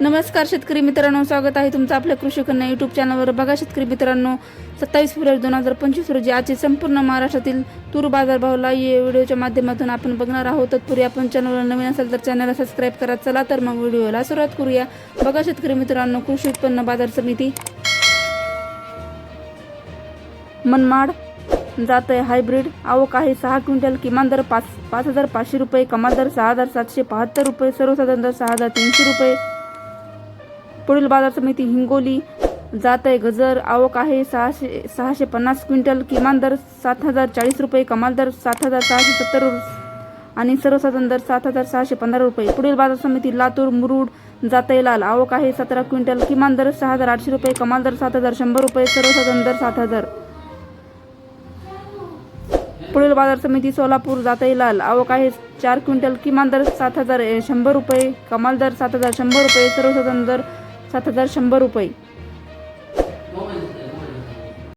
नमस्कार शेतकरी मित्रांनो स्वागत आहे तुमचं आपल्या कृषी कन्या युट्यूब चॅनलवर बघा शेतकरी मित्रांनो सत्तावीस फेब्रुवारी दोन हजार पंचवीस रोजी आजचे संपूर्ण महाराष्ट्रातील तूर बाजारभावला या व्हिडिओच्या माध्यमातून आपण बघणार आहोत. तत्पूर्वी आपण चॅनलवर नवीन असेल तर चॅनलला सबस्क्राईब करा. चला तर मग व्हिडिओला सुरुवात करूया. बघा शेतकरी मित्रांनो कृषी उत्पन्न बाजार समिती मनमाड जात आहे हायब्रिड आवक आहे सहा क्विंटल किमान दर पाच पाच हजार पाचशे रुपये कमाल दर सहा हजार सातशे बहात्तर रुपये सर्वसाधारण दर सहा हजार तीनशे रुपये. पुढील बाजार समिती हिंगोली जात आहे गजर आवक आहे सहाशे सहाशे पन्नास क्विंटल. किमान दर सात हजार चाळीस रुपये कमाल दर सात हजार सहाशे सत्तर आणि सर्वसाधारण दर सात हजार सहाशे पंधरा रुपये. पुढील बाजार समिती लातूर मुरुड जातई लाल. आवक आहे सतरा क्विंटल. किमान दर सहा हजार आठशे रुपये कमाल दर सात हजार शंभर रुपये सर्वसाधारण दर सात हजार. पुढील बाजार समिती सोलापूर जातई लाल. आवक आहे चार क्विंटल. किमान दर सात हजार शंभर रुपये कमाल दर सात हजार शंभर रुपये सर्वसाधारण दर सात हजार शंभर रुपये.